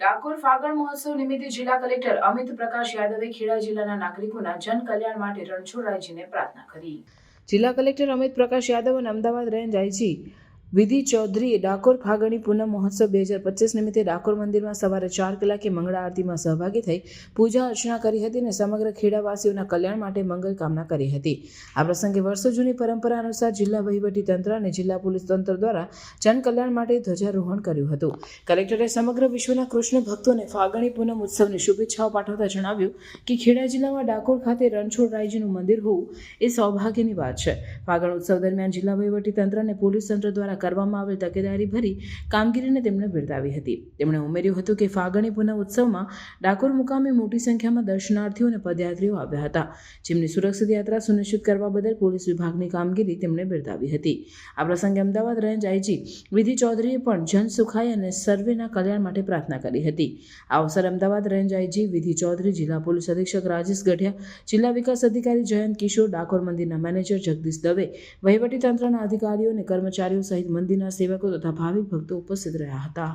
ડાકોર ફાગણ મહોત્સવ નિમિત્તે જિલ્લા કલેક્ટર અમિત પ્રકાશ યાદવે ખેડા જિલ્લાના નાગરિકોના જન કલ્યાણ માટે રણછોડરાયજીને પ્રાર્થના કરી. જિલ્લા કલેક્ટર અમિત પ્રકાશ યાદવ અને અમદાવાદ રેન્જ આઈજી વિધિ ચૌધરીએ ડાકોર ફાગણી પૂનમ મહોત્સવ બે હજાર પચીસ નિમિત્તે ડાકોર મંદિરમાં સવારે ચાર કલાકે મંગળા આરતીમાં સહભાગી થઈ પૂજા અર્ચના કરી હતી અને સમગ્ર ખેડાવાસીઓના કલ્યાણ માટે મંગલ કામના કરી હતી. આ પ્રસંગે વર્ષો જૂની પરંપરા અનુસાર જિલ્લા વહીવટી તંત્ર અને જિલ્લા પોલીસ તંત્ર દ્વારા જન કલ્યાણ માટે ધ્વજારોહણ કર્યું હતું. કલેક્ટરે સમગ્ર વિશ્વના કૃષ્ણ ભક્તોને ફાગણી પૂનમ ઉત્સવની શુભેચ્છાઓ પાઠવતા જણાવ્યું કે ખેડા જિલ્લામાં ડાકોર ખાતે રણછોડરાયજીનું મંદિર હોવું એ સૌભાગ્યની વાત છે. ફાગણ ઉત્સવ દરમિયાન જિલ્લા વહીવટી તંત્ર અને પોલીસ તંત્ર દ્વારા કરવામાં આવેલ તકેદારી ભરી કામગીરીને તેમણે બિરદાવી હતી. તેમણે ઉમેર્યું હતું કે ફાગણી પુનઃ ઉત્સવમાં ડાકોર મુકામે મોટી સંખ્યામાં દર્શનાર્થીઓ અને પદયાત્રીઓ આવ્યા હતા. જેમની સુરક્ષિત યાત્રા સુનિશ્ચિત કરવા બદલ પોલીસ વિભાગની કામગીરી તેમણે બિરદાવી હતી. આ પ્રસંગે અમદાવાદ રેન્જ આઈજી વિધિ ચૌધરીએ પણ જન સુખાય અને સર્વેના કલ્યાણ માટે પ્રાર્થના કરી હતી. આ અવસરે અમદાવાદ રેન્જ આઈજી વિધિ ચૌધરી, જિલ્લા પોલીસ અધિક્ષક રાજેશ ગઢિયા, જિલ્લા વિકાસ અધિકારી જયંત કિશોર, ડાકોર મંદિરના મેનેજર જગદીશ દવે, વહીવટી તંત્રના અધિકારીઓ અને કર્મચારીઓ સહિત મંદિરના સેવકો તથા ભાવિક ભક્તો ઉપસ્થિત રહ્યા હતા.